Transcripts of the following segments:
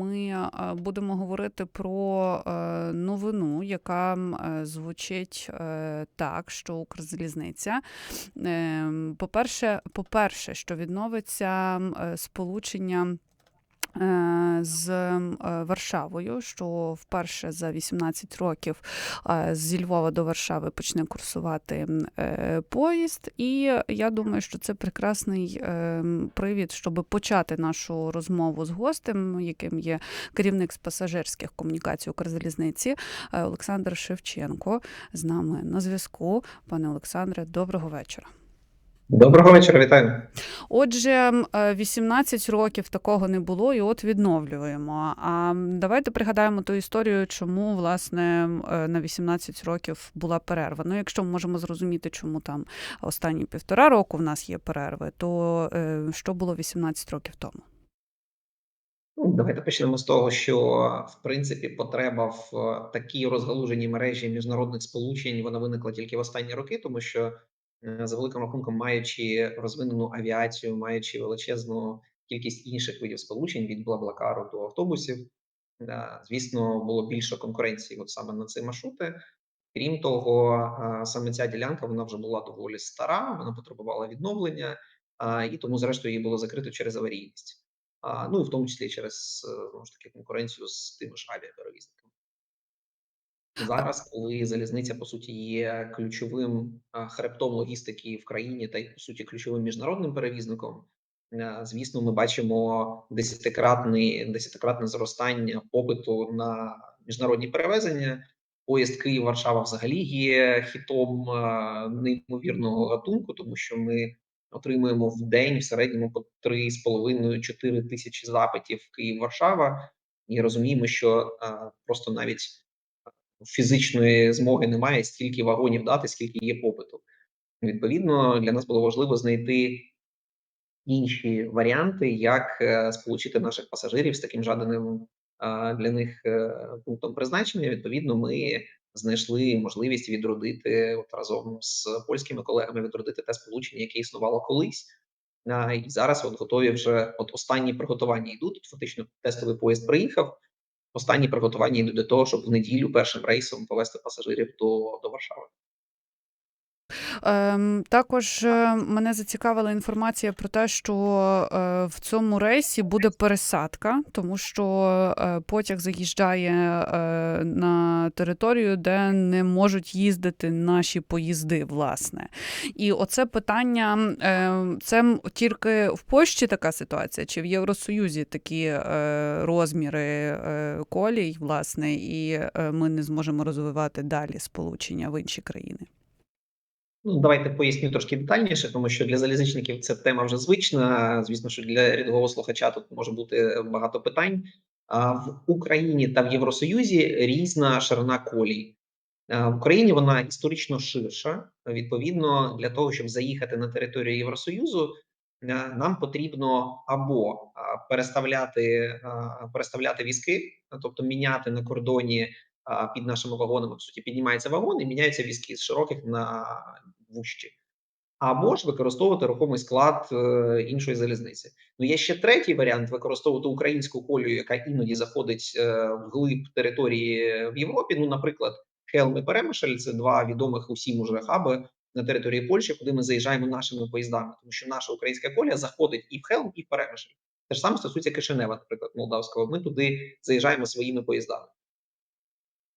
Ми будемо говорити про е, новину, яка е, звучить е, так, що Укрзалізниця, е, по-перше, по-перше, що відновиться сполучення. Е, З е, Варшавою, що вперше за 18 років е, зі Львова до Варшави почне курсувати поїзд. І я думаю, що це прекрасний привід, щоб почати нашу розмову з гостем, яким є керівник з пасажирських комунікацій Укрзалізниці Олександр Шевченко з нами на зв'язку. Пане Олександре, доброго вечора. Доброго вечора, вітаю. Отже, м, е, 18 років такого не було, і от відновлюємо. А давайте пригадаємо ту історію, чому власне е, на 18 років була перерва. Ну, якщо ми можемо зрозуміти, чому там останні півтора року в нас є перерви, то е, що було 18 років тому? Ну, давайте почнемо з того, що в принципі потреба в такій розгалуженій мережі міжнародних сполучень вона виникла тільки в останні роки, тому що за великим рахунком, маючи розвинену авіацію, маючи величезну кількість інших видів сполучень від Блаблакару до автобусів, звісно, було більше конкуренції, от саме на ці маршрути. Крім того, саме ця ділянка вона вже була доволі стара, вона потребувала відновлення, і тому, зрештою, її було закрито через аварійність. Ну і в тому числі через е, знову ж таки конкуренцію з тими ж авіаперевізниками. Зараз, коли залізниця по суті є ключовим хребтом логістики в країні та й по суті ключовим міжнародним перевізником, звісно, ми бачимо десятикратне зростання попиту на міжнародні перевезення. Поїзд Київ Варшава взагалі є хітом неймовірного гатунку, тому що ми отримуємо в день в середньому по 3,5-4 тисячі запитів Київ Варшава, і розуміємо, що просто навіть фізичної змоги немає стільки вагонів дати, скільки є попиту. Відповідно, для нас було важливо знайти інші варіанти, як е, сполучити наших пасажирів з таким жаданим для них е, пунктом призначення. Відповідно, ми знайшли можливість відродити от разом з польськими колегами відродити те сполучення, яке існувало колись. І зараз от готові вже от останні приготування йдуть. Фактично тестовий поїзд приїхав. Останні приготування йдуть до того, щоб в неділю першим рейсом повезти пасажирів до, до Варшави. Ем, також е, мене зацікавила інформація про те, що е, в цьому рейсі буде пересадка, тому що е, потяг заїжджає на територію, де не можуть їздити наші поїзди, власне. І оце питання: це тільки в Польщі така ситуація, чи в Євросоюзі такі розміри колій, власне, і ми не зможемо розвивати далі сполучення в інші країни. Ну, давайте поясню трошки детальніше, тому що для залізничників ця тема вже звична. Звісно, що для рядового слухача тут може бути багато питань. В Україні та в Євросоюзі різна ширина колій. В Україні вона історично ширша. Відповідно, для того, щоб заїхати на територію Євросоюзу, нам потрібно або переставляти, переставляти візки, тобто міняти на кордоні під нашими вагонами. По суті, піднімається вагон і міняються візки з широких на вужчі. Або ж використовувати рухомий склад іншої залізниці. Ну є ще третій варіант: використовувати українську колію, яка іноді заходить в глиб території в Європі. Ну, наприклад, Хелм і Перемишль – це два відомих усім уже хаби на території Польщі, куди ми заїжджаємо нашими поїздами, тому що наша українська колія заходить і в Хелм, і в Перемишль. Те ж саме стосується Кишинева, наприклад, молдавського. Ми туди заїжджаємо своїми поїздами.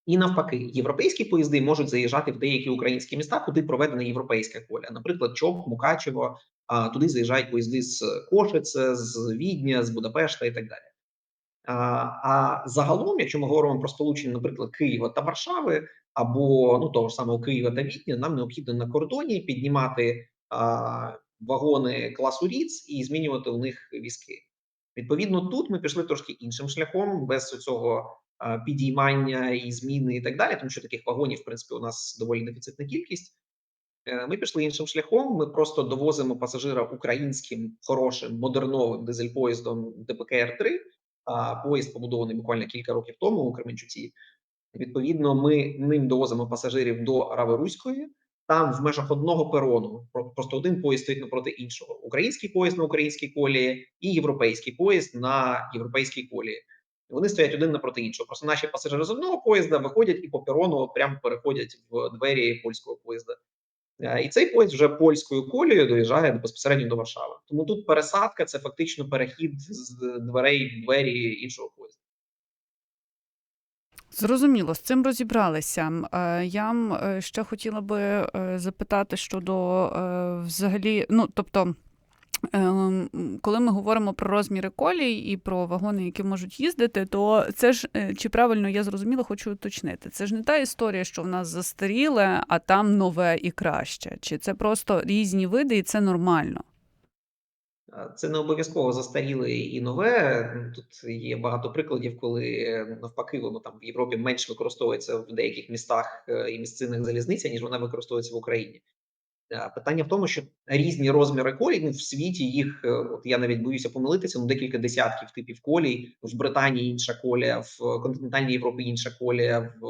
І навпаки, європейські поїзди можуть заїжджати в деякі українські міста, куди проведена європейська коля. Наприклад, Чоп, Мукачево, а туди заїжджають поїзди з Кошице, з Відня, з Будапешта і так далі. А, а загалом, якщо ми говоримо про сполучення, наприклад, Києва та Варшави, або ну того ж самого Києва та Відня, нам необхідно на кордоні піднімати а, вагони класу РІЦ і змінювати у них візки. Відповідно, тут ми пішли трошки іншим шляхом, без цього підіймання і зміни, і так далі, тому що таких вагонів, в принципі, у нас доволі дефіцитна кількість. Е, Ми пішли іншим шляхом. Ми просто довозимо пасажира українським хорошим модерновим дизель-поїздом ДПКР 3 а поїзд побудований буквально кілька років тому у Кременчуці. Відповідно, ми ним довозимо пасажирів до Раворуської. Там в межах одного перону просто один поїзд стоїть напроти іншого: український поїзд на українській колії і європейський поїзд на європейській колії. Вони стоять один напроти іншого. Просто наші пасажири з одного поїзда виходять і по перону прямо переходять в двері польського поїзда. Е, І цей поїзд вже польською колією доїжджає безпосередньо до Варшави. Тому тут пересадка це фактично перехід з дверей в двері іншого поїзда. Зрозуміло, з цим розібралися. Е, Я е, ще хотіла би запитати щодо взагалі, ну тобто. Ем, Коли ми говоримо про розміри колій і про вагони, які можуть їздити, то це ж е, чи правильно я зрозуміла, хочу уточнити. Це ж не та історія, що в нас застаріле, а там нове і краще. Чи це просто різні види, і це нормально? Це не обов'язково застаріле і нове. Тут є багато прикладів, коли е, навпаки воно там в Європі менш використовується в деяких містах е, і місцинних залізниця, ніж вона використовується в Україні. Е, Питання в тому, що різні розміри колій ну, в світі їх, е, от я навіть боюся помилитися, ну декілька десятків типів колій. В Британії інша колія, в континентальній Європі інша колія, в,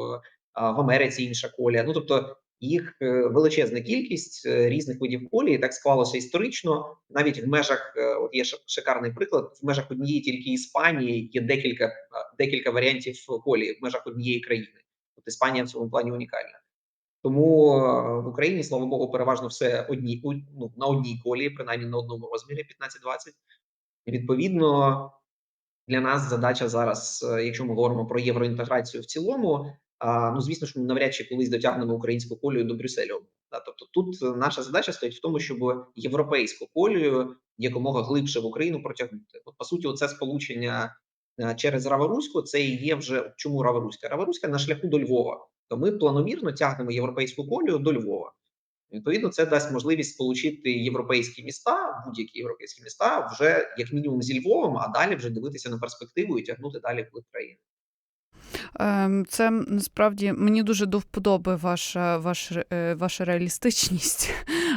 в Америці інша колія. Ну тобто їх е, величезна кількість різних видів колії. Так склалося історично. Навіть в межах, от є шикарний приклад, в межах однієї тільки Іспанії є декілька декілька варіантів колії в межах однієї країни. От Іспанія в цьому плані унікальна. Тому е, в Україні, слава Богу, переважно все одні ну, на одній колії, принаймні на одному розмірі 15-20. Відповідно, для нас задача зараз, е, якщо ми говоримо про євроінтеграцію в цілому, а, ну звісно ж, ми навряд чи колись дотягнемо українську колію до Брюсселю. Тобто, тут е, наша задача стоїть в тому, щоб європейську колію якомога глибше в Україну протягнути. От по суті, оце сполучення е, через Раворуську, це і є вже чому Раворуська? Раворуська на шляху до Львова. То ми планомірно тягнемо європейську колію до Львова. Відповідно, це дасть можливість сполучити європейські міста, будь-які європейські міста, вже як мінімум зі Львовом, а далі вже дивитися на перспективу і тягнути далі в країни. Ем, Це насправді мені дуже до вподоби ваша, ваш, е, ваша реалістичність,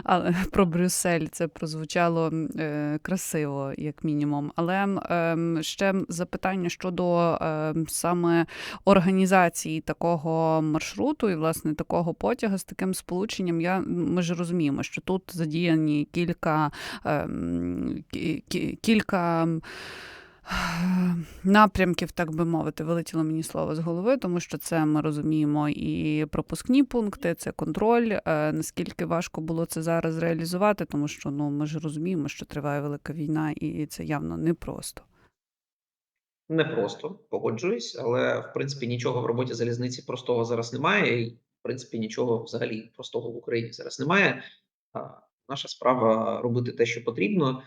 але про Брюссель це прозвучало е, красиво, як мінімум. Але ем, ще запитання щодо ем, саме організації такого маршруту і власне такого потяга з таким сполученням. Я ми ж розуміємо, що тут задіяні кілька, ем, кі- кі- кілька. Напрямків, так би мовити, вилетіло мені слово з голови, тому що це ми розуміємо і пропускні пункти, це контроль. Е, наскільки важко було це зараз реалізувати, тому що ну ми ж розуміємо, що триває велика війна, і це явно непросто. Непросто погоджуюсь, але в принципі нічого в роботі залізниці простого зараз немає. І в принципі нічого взагалі простого в Україні зараз немає. Наша справа робити те, що потрібно.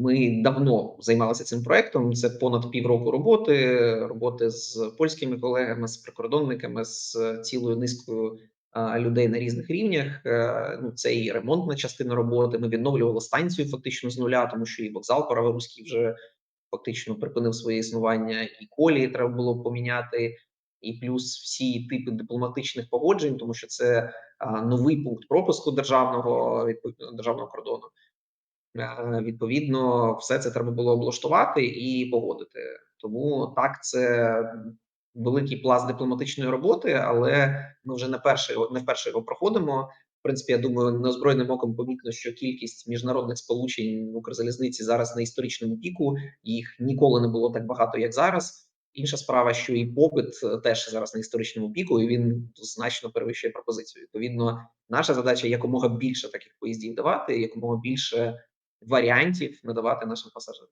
Ми давно займалися цим проектом. Це понад півроку роботи, роботи з польськими колегами, з прикордонниками, з цілою низкою людей на різних рівнях. Е, Ну, це і ремонтна частина роботи. Ми відновлювали станцію фактично з нуля, тому що і вокзал Параворуський вже фактично припинив своє існування, і колії треба було поміняти, і плюс всі типи дипломатичних погоджень, тому що це новий пункт пропуску державного відповідно державного кордону. Е, Відповідно, все це треба було облаштувати і погодити. Тому так, це великий пласт дипломатичної роботи, але ми вже не перший не вперше його проходимо. В принципі, я думаю, неозброєним оком помітно, що кількість міжнародних сполучень в Укрзалізниці зараз на історичному піку. Їх ніколи не було так багато, як зараз. Інша справа, що і попит е, теж зараз на історичному піку, і він значно перевищує пропозицію. Відповідно, наша задача якомога більше таких поїздів давати, якомога більше варіантів надавати нашим пасажирам.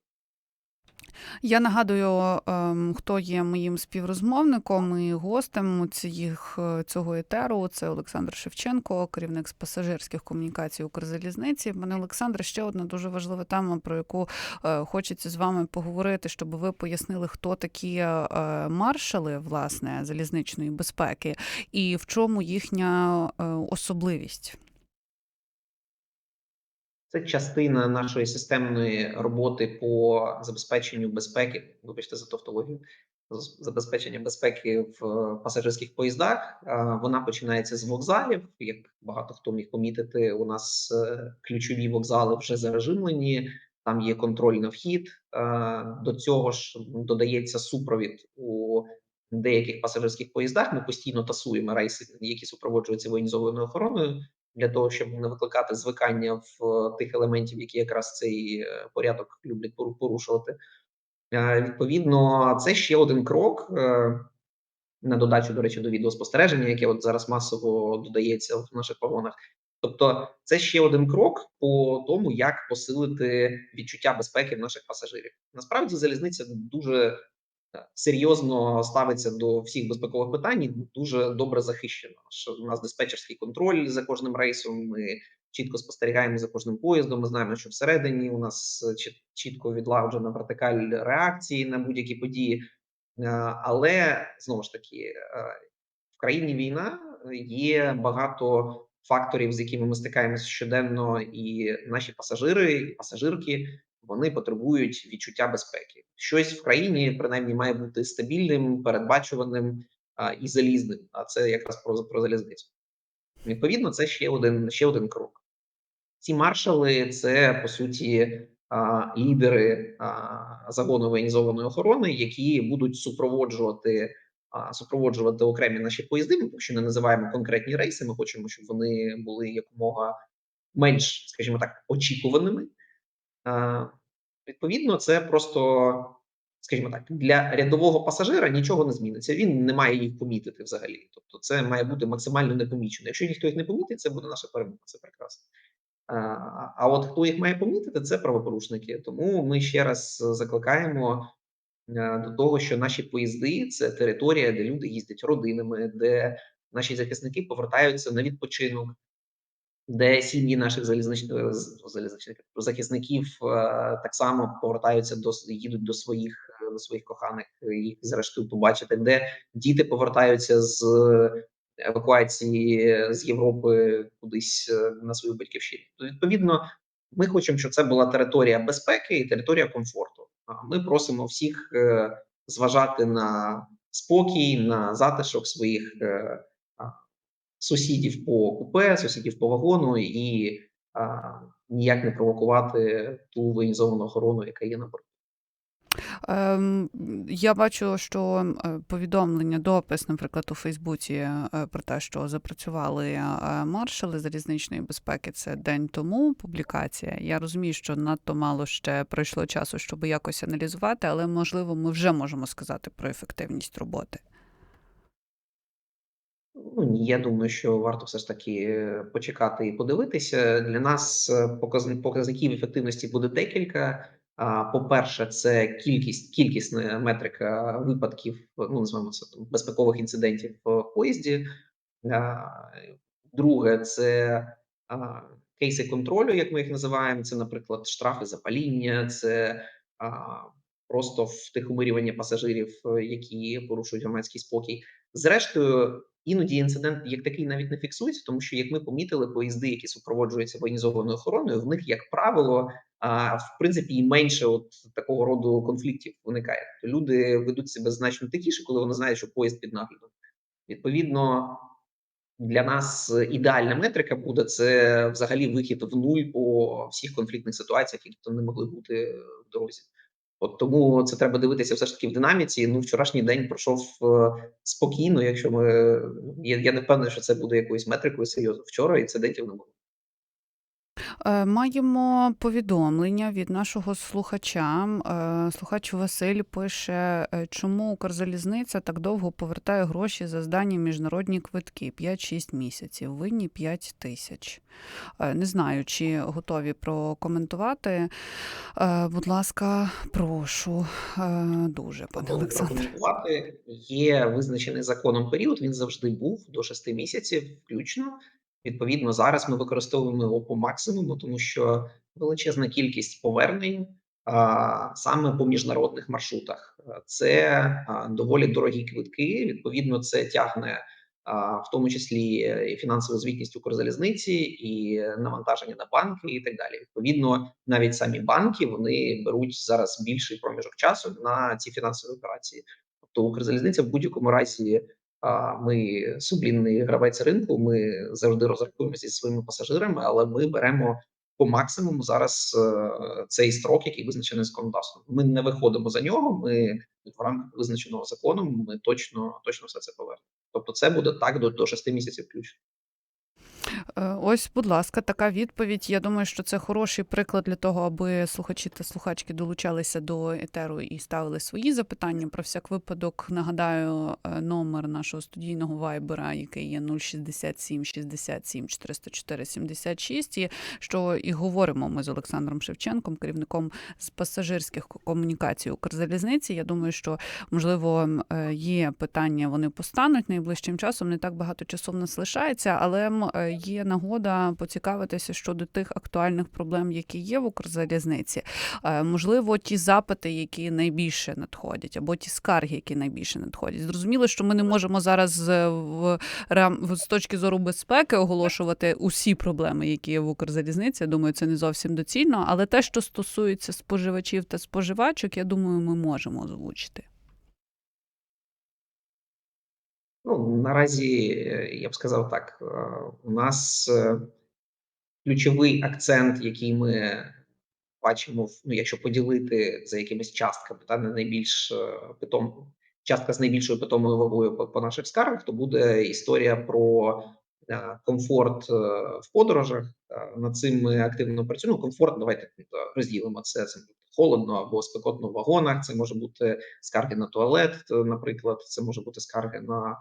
Я нагадую, ем, хто є моїм співрозмовником і гостем цих, цього етеру. Це Олександр Шевченко, керівник з пасажирських комунікацій Укрзалізниці. Пане Олександре, ще одна дуже важлива тема, про яку е, хочеться з вами поговорити, щоб ви пояснили, хто такі е, маршали власне залізничної безпеки і в чому їхня е, особливість. Це частина нашої системної роботи по забезпеченню безпеки. Вибачте за тавтологію. Забезпечення безпеки в пасажирських поїздах. Вона починається з вокзалів. Як багато хто міг помітити, у нас е, ключові вокзали вже зарежимлені. Там є контроль на вхід. До цього ж додається супровід у деяких пасажирських поїздах. Ми постійно тасуємо рейси, які супроводжуються воєнізованою охороною для того, щоб не викликати звикання в е, тих елементів, які якраз цей е, порядок люблять порушувати. Е, відповідно, це ще один крок на додачу, до речі, до відеоспостереження, яке от зараз масово додається в наших вагонах. Тобто, це ще один крок по тому, як посилити відчуття безпеки в наших пасажирів. Насправді, залізниця дуже серйозно ставиться до всіх безпекових питань і дуже добре захищена. Що у нас диспетчерський контроль за кожним рейсом. Ми чітко спостерігаємо за кожним поїздом. Ми знаємо, що всередині у нас е, чітко відлагоджена вертикаль реакції на будь-які події. Е, Але знову ж таки, е, в країні війна є багато факторів, з якими ми стикаємося щоденно, і наші пасажири і пасажирки вони потребують відчуття безпеки. Щось в країні принаймні має бути стабільним, передбачуваним а, і залізним. А це якраз про, про залізницю. Відповідно, це ще один ще один крок. Ці маршали це по суті а, лідери а, загону воєнізованої охорони, які будуть супроводжувати супроводжувати окремі наші поїзди. Ми поки що не називаємо конкретні рейси. Ми хочемо, щоб вони були якомога менш, скажімо так, очікуваними. Відповідно, це просто, скажімо так, для рядового пасажира нічого не зміниться. Він не має їх помітити взагалі. Тобто, це має бути максимально непомічено. Якщо ніхто їх не помітить, це буде наша перемога. Це прекрасно. А, а от хто їх має помітити, це правопорушники. Тому ми ще раз закликаємо е, до того, що наші поїзди це територія, де люди їздять родинами, де наші захисники повертаються на відпочинок, де сім'ї наших залізнич... е, з- залізничників захисників е, так само повертаються до їдуть до своїх е, до своїх коханих, їх зрештою побачити, де діти повертаються з евакуації з Європи кудись на свою батьківщину. То відповідно, ми хочемо, щоб це була територія безпеки і територія комфорту. Ми просимо всіх зважати на спокій, на затишок своїх сусідів по купе, сусідів по вагону і а, ніяк не провокувати ту воєнізовану охорону, яка є на борту. Ем, я бачу, що е, повідомлення, допис, наприклад, у Фейсбуці е, про те, що запрацювали е, маршали залізничної безпеки, це день тому публікація. Я розумію, що надто мало ще пройшло часу, щоб якось аналізувати, але можливо, ми вже можемо сказати про ефективність роботи. Ну я думаю, що варто все ж таки е, почекати і подивитися. Для нас е, показників ефективності буде декілька. По-перше, це кількість кількісна метрика випадків, ну називаємо це безпекових інцидентів в поїзді. Друге, це кейси контролю, як ми їх називаємо. Це, наприклад, штрафи за паління, це просто втихомирювання пасажирів, е, які порушують громадський спокій. Зрештою, іноді інцидент як такий навіть не фіксується, тому що, як ми помітили, поїзди, які супроводжуються воєнізованою охороною, в них, як правило, а, в принципі, і менше от такого роду конфліктів виникає. Тобто люди ведуть себе значно тихіше, коли вони знають, що поїзд під наглядом. Відповідно, для нас ідеальна метрика буде це взагалі вихід в нуль по всіх конфліктних ситуаціях, які там не могли бути в дорозі. От тому це треба дивитися все ж таки в динаміці. Ну, вчорашній день пройшов е, спокійно. Якщо ми я, я не впевнений, що це буде якоюсь метрикою серйозно. Вчора і це день не було. Е, Маємо повідомлення від нашого слухача. Е, Слухач Василь пише, е, чому Укрзалізниця так довго повертає гроші за здані міжнародні квитки 5-6 місяців, винні 5 тисяч. Не знаю, чи готові прокоментувати. Будь ласка, прошу. Дуже, пане Олександре. Є визначений законом період. Він завжди був до 6 місяців, включно. Відповідно, зараз ми використовуємо його по максимуму, тому що величезна кількість повернень а, саме по міжнародних маршрутах. Це а, доволі дорогі квитки. Відповідно, це тягне а, в тому числі і фінансову звітність Укрзалізниці, і навантаження на банки, і так далі. Відповідно, навіть самі банки вони беруть зараз більший проміжок часу на ці фінансові операції. Тобто Укрзалізниця в будь-якому разі ми сублінний гравець ринку. Ми завжди розрахуємося зі своїми пасажирами, але ми беремо по максимуму зараз е, цей строк, який визначений законодавством. Ми не виходимо за нього. Ми в рамках визначеного законом. Ми точно точно все це повернемо. Тобто, це буде так до, до 6 місяців включно. Е, Ось, будь ласка, така відповідь. Я думаю, що це хороший приклад для того, аби слухачі та слухачки долучалися до етеру і ставили свої запитання. Про всяк випадок нагадаю е, номер нашого студійного вайбера, який є 067 67 404 76, і що і говоримо ми з Олександром Шевченком, керівником з пасажирських комунікацій Укрзалізниці. Я думаю, що можливо е, є питання, вони постануть найближчим часом. Не так багато часу в нас лишається, але є нагода поцікавитися щодо тих актуальних проблем, які є в Укрзалізниці. Е, Можливо, ті запити, які найбільше надходять, або ті скарги, які найбільше надходять. Зрозуміло, що ми не можемо зараз в- з точки зору безпеки оголошувати усі проблеми, які є в Укрзалізниці. Я думаю, це не зовсім доцільно. Але те, що стосується споживачів та споживачок, я думаю, ми можемо озвучити. Ну, наразі е, я б сказав так: е, у нас е, ключовий акцент, який ми бачимо, ну, якщо поділити за якимись частками, та не найбільш питом, частка з найбільшою питомою вагою по, по наших скаргах, то буде історія про комфорт в подорожах. Над цим ми активно працюємо. Ну, Комфорт, давайте розділимо це. Це холодно або спекотно в вагонах. Це може бути скарги на туалет, е, наприклад. Це може бути скарги на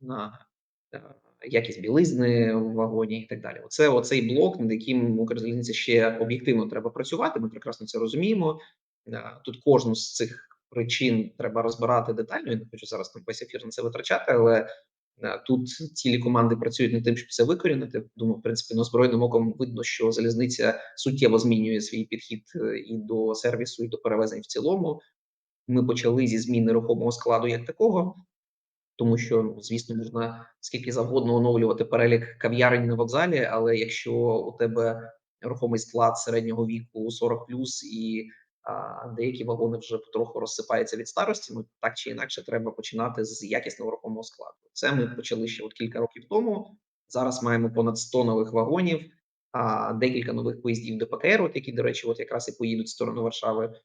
на е, якість білизни в вагоні і так далі. Оце оцей блок, над яким Укрзалізниці ще об'єктивно треба працювати. Ми прекрасно це розуміємо. Е, Тут кожну з цих причин треба розбирати детально. Я не хочу зараз там весь ефір на це витрачати, але тут цілі команди працюють над тим, щоб це викорінити. Думаю, в принципі, озброєним оком видно, що залізниця суттєво змінює свій підхід е, і до сервісу, і до перевезень в цілому. Ми почали зі зміни рухомого складу як такого тому що, ну, звісно, можна скільки завгодно оновлювати перелік кав'ярень на вокзалі, але якщо у тебе рухомий склад середнього віку 40 і деякі вагони вже потроху розсипаються від старості, ну так чи інакше треба починати з якісного рухомого складу. Це ми почали ще от кілька років тому. Зараз маємо понад 100 нових вагонів, а декілька нових поїздів ДПКР, от які, до речі, от якраз і поїдуть в сторону Варшави.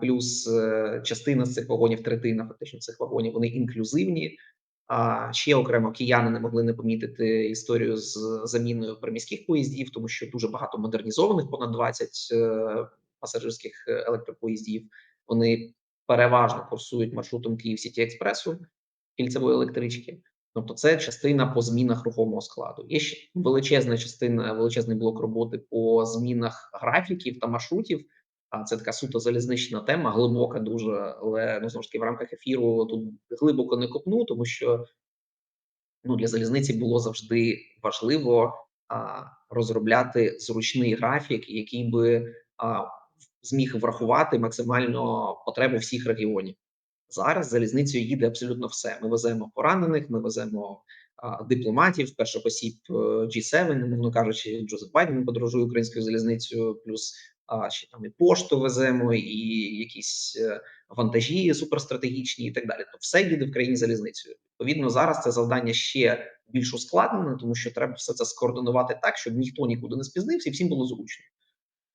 Плюс е, частина з цих вагонів, третина фактично цих вагонів, вони інклюзивні. А ще окремо кияни не могли не помітити історію з заміною приміських поїздів, тому що дуже багато модернізованих, понад 20 е, пасажирських е, електропоїздів. Вони переважно курсують маршрутом Київ Сіті Експресу, кільцевої електрички. Тобто, це частина по змінах рухомого складу. Є ще величезна частина, величезний блок роботи по змінах графіків та маршрутів. А це така суто залізнична тема, глибока дуже, але ну знову ж таки в рамках ефіру тут глибоко не копну, тому що ну для залізниці було завжди важливо а, розробляти зручний графік, який би а, зміг врахувати максимально потребу всіх регіонів. Зараз залізницею їде абсолютно все. Ми веземо поранених, ми веземо а, дипломатів, перших осіб е, G7, умовно кажучи, Джозеф Байден подорожує українською залізницею, плюс а, ще там і пошту веземо, і якісь е, вантажі суперстратегічні, і так далі. То все їде в країні залізницею. Відповідно, зараз це завдання ще більш ускладнене, тому що треба все це скоординувати так, щоб ніхто нікуди не спізнився і всім було зручно.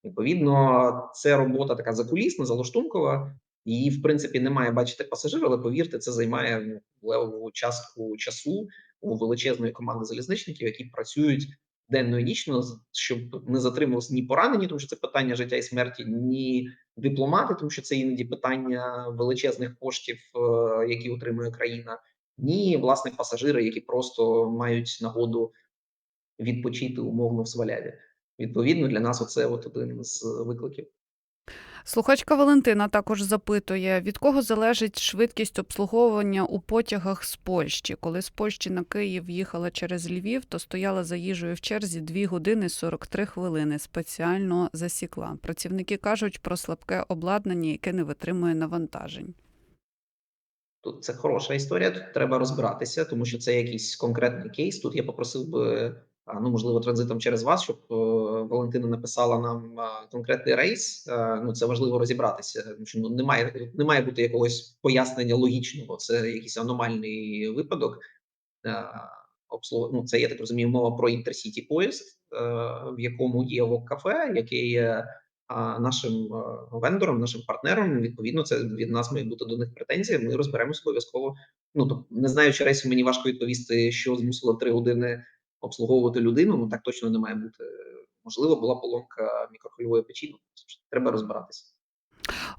Відповідно, це робота така закулісна, залаштункова. Її, в принципі, не має бачити пасажир, але повірте, це займає ну, левову частку часу у величезної команди залізничників, які працюють денно і нічно, щоб не затримувалися ні поранені, тому що це питання життя і смерті, ні дипломати, тому що це іноді питання величезних коштів, е, які отримує країна, ні власне пасажири, які просто мають нагоду відпочити умовно в сваляві. Відповідно, для нас оце от один з викликів. Слухачка Валентина також запитує, від кого залежить швидкість обслуговування у потягах з Польщі. Коли з Польщі на Київ їхала через Львів, то стояла за їжею в черзі 2 години 43 хвилини. Спеціально засікла. Працівники кажуть про слабке обладнання, яке не витримує навантажень. Тут це хороша історія. Тут треба розбиратися, тому що це якийсь конкретний кейс. Тут я попросив би, ну можливо, транзитом через вас, щоб е, Валентина написала нам а, конкретний рейс. Е, Ну це важливо розібратися, тому що ну немає не має бути якогось пояснення логічного. Це якийсь аномальний випадок. Е, обслуг... ну, це я так розумію, мова про інтерсіті поїзд, е, в якому є вок кафе, яке є нашим е, вендором, нашим партнером. Відповідно, це від нас має бути до них претензії. Ми розберемося обов'язково. Ну тобто, не знаючи рейсу, мені важко відповісти, що змусило три години обслуговувати людину. Ну так точно не має бути. Можливо, була поломка мікрохвильової печі. Ну, треба розбиратися.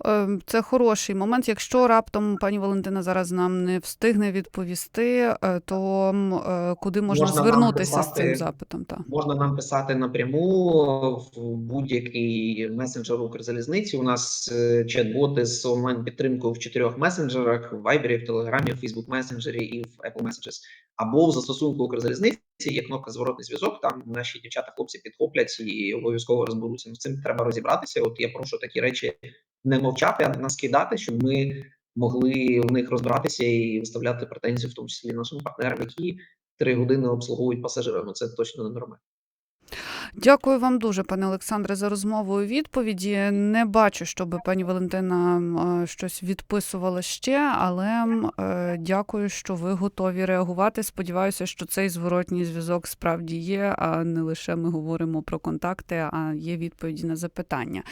Е, Це хороший момент. Якщо раптом пані Валентина зараз нам не встигне відповісти, е, то е, куди можна, Можна звернутися з цим запитом? Та? Можна нам писати напряму в будь-який месенджер Укрзалізниці. У нас е, чат-боти з онлайн-підтримкою в чотирьох месенджерах: в Viber, в Telegram, в Facebook месенджері і в Apple Messages. Або в застосунку Укрзалізниці є кнопка зворотний зв'язок. Там наші дівчата, хлопці підхоплять і обов'язково розберуться. З цим треба розібратися. От я прошу такі речі не мовчати, а нас кидати, щоб ми могли в них розбиратися і виставляти претензії, в тому числі нашим партнерам, які три години обслуговують пасажирів. Ну це точно не нормально. Дякую вам дуже, пане Олександре, за розмову і відповіді. Не бачу, щоб пані Валентина е, щось відписувала ще, але е, дякую, що ви готові реагувати. Сподіваюся, що цей зворотній зв'язок справді є, а не лише ми говоримо про контакти, а є відповіді на запитання.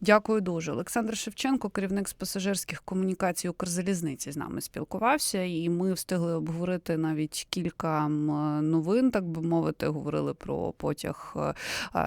Дякую дуже. Олександр Шевченко, керівник з пасажирських комунікацій Укрзалізниці, з нами спілкувався, і ми встигли обговорити навіть кілька новин, так би мовити, говорили про потяг е,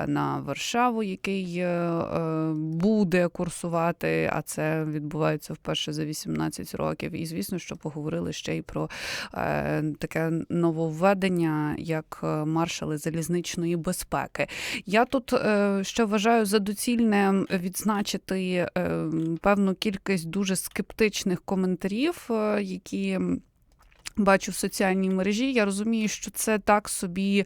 на Варшаву, який е, е, буде курсувати, а це відбувається вперше за 18 років. І звісно, що поговорили ще й про е, таке нововведення, як е, маршали залізничної безпеки. Я тут е, ще вважаю за доцільне відзначити е, певну кількість дуже скептичних коментарів, е, які. Бачу в соціальній мережі. Я розумію, що це так собі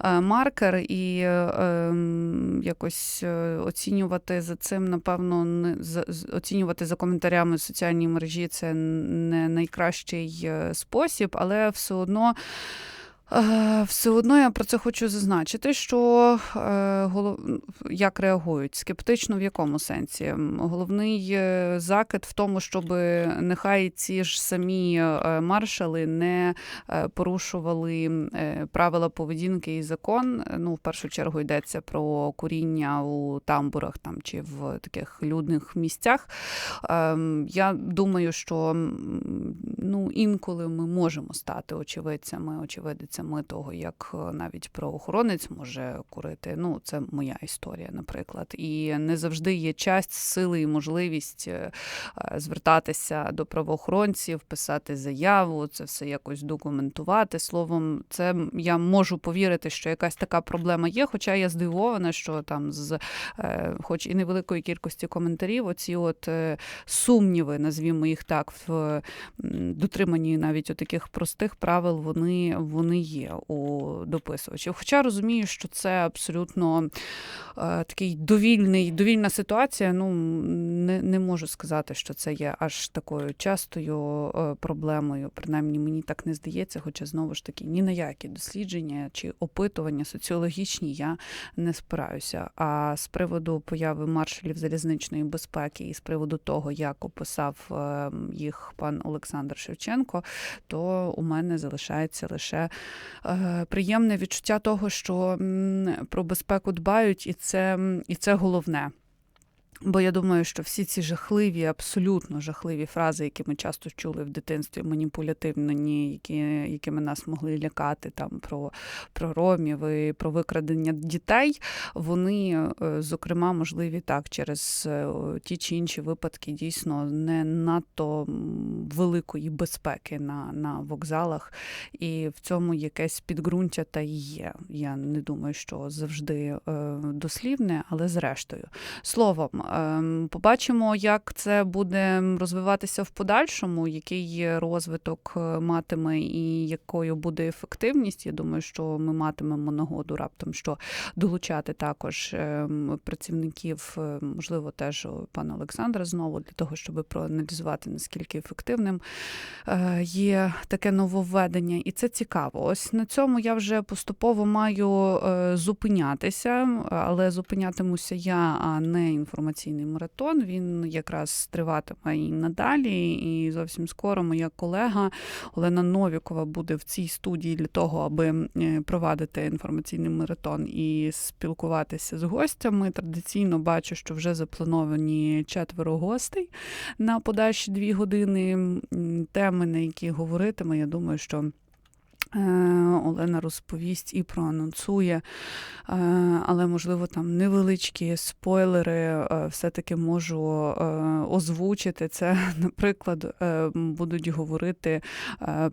е, маркер, і е, ем, якось е, оцінювати за цим, напевно, не оцінювати за коментарями в соціальній мережі це не найкращий спосіб, але все одно. Е, Все одно я про це хочу зазначити, що е, як реагують скептично в якому сенсі? Головний е, закид в тому, щоб нехай ці ж самі маршали не порушували правила поведінки і закон. Ну, в першу чергу йдеться про куріння у тамбурах там чи в таких людних місцях. Ем, Я думаю, що ну, інколи ми можемо стати очевидцями, очевидцями того, як е, навіть правоохоронець може курити. Ну, це моя історія, наприклад. І не завжди є час, сили і можливість е, е, звертатися до правоохоронців, писати заяву, це все якось документувати. Словом, це я можу повірити, що якась така проблема є. Хоча я здивована, що там з хоч і невеликої кількості коментарів, оці от сумніви, назвімо їх так, в дотриманні навіть таких простих правил, вони, вони є у дописувачів. Хоча розумію, що це абсолютно е, такий довільний, довільна ситуація. Ну не, не можу сказати, що це є аж такою частою е, проблемою. Принаймні мені так не здається, хоча знову ж таки ні на які дослідження чи опитування соціологічні я не спираюся. А з приводу появи маршалів залізничної безпеки і з приводу того, як описав е, їх пан Олександр Шевченко, то у мене залишається лише приємне відчуття того, що про безпеку дбають, і це, і це головне. Бо я думаю, що всі ці жахливі, абсолютно жахливі фрази, які ми часто чули в дитинстві, маніпулятивні, які, якими нас могли лякати там про, про ромів і про викрадення дітей, вони, е, зокрема, можливі так через е, ті чи інші випадки дійсно не надто великої безпеки на, на вокзалах, і в цьому якесь підґрунтя та і є. Я не думаю, що завжди е, дослівне, але зрештою. Словом, побачимо, як це буде розвиватися в подальшому, який розвиток е, матиме і якою буде ефективність. Я думаю, що ми матимемо нагоду раптом що долучати також ем, працівників, е, можливо, теж пана Олександра знову для того, щоб проаналізувати наскільки ефективним е, є таке нововведення, і це цікаво. Ось на цьому я вже поступово маю зупинятися, але зупинятимуся я, а не інформаційний маратон. Він якраз триватиме і надалі. І зовсім скоро моя колега Олена Новікова буде в цій студії для того, аби е, провадити інформаційний маратон і спілкуватися з гостями. Традиційно бачу, що вже заплановані четверо гостей на подальші дві години. Теми, на які говоритиме, я думаю, що. Е, Олена розповість і проанонсує, е, але можливо там невеличкі спойлери е, все-таки можу озвучити. Це, наприклад, будуть говорити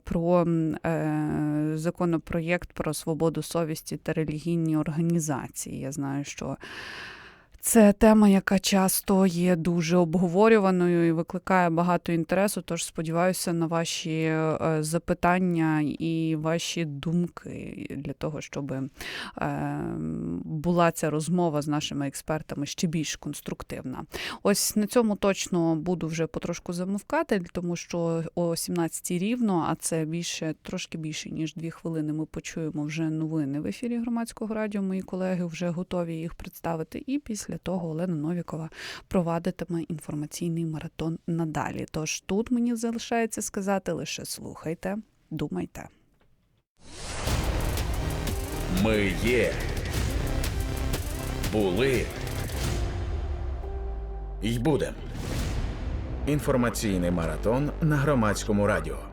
про законопроєкт про свободу совісті та релігійні організації. Я знаю, що це тема, яка часто є дуже обговорюваною і викликає багато інтересу. Тож сподіваюся на ваші е, запитання і ваші думки для того, щоб е, була ця розмова з нашими експертами ще більш конструктивна. Ось на цьому точно буду вже потрошку замовкати, тому що о 17 рівно, а це більше трошки більше ніж дві хвилини. Ми почуємо вже новини в ефірі громадського радіо. Мої колеги вже готові їх представити. І після того Олена Новікова провадитиме інформаційний маратон надалі. Тож тут мені залишається сказати лише слухайте, думайте. Ми є. Були. й будем. Інформаційний маратон на громадському радіо.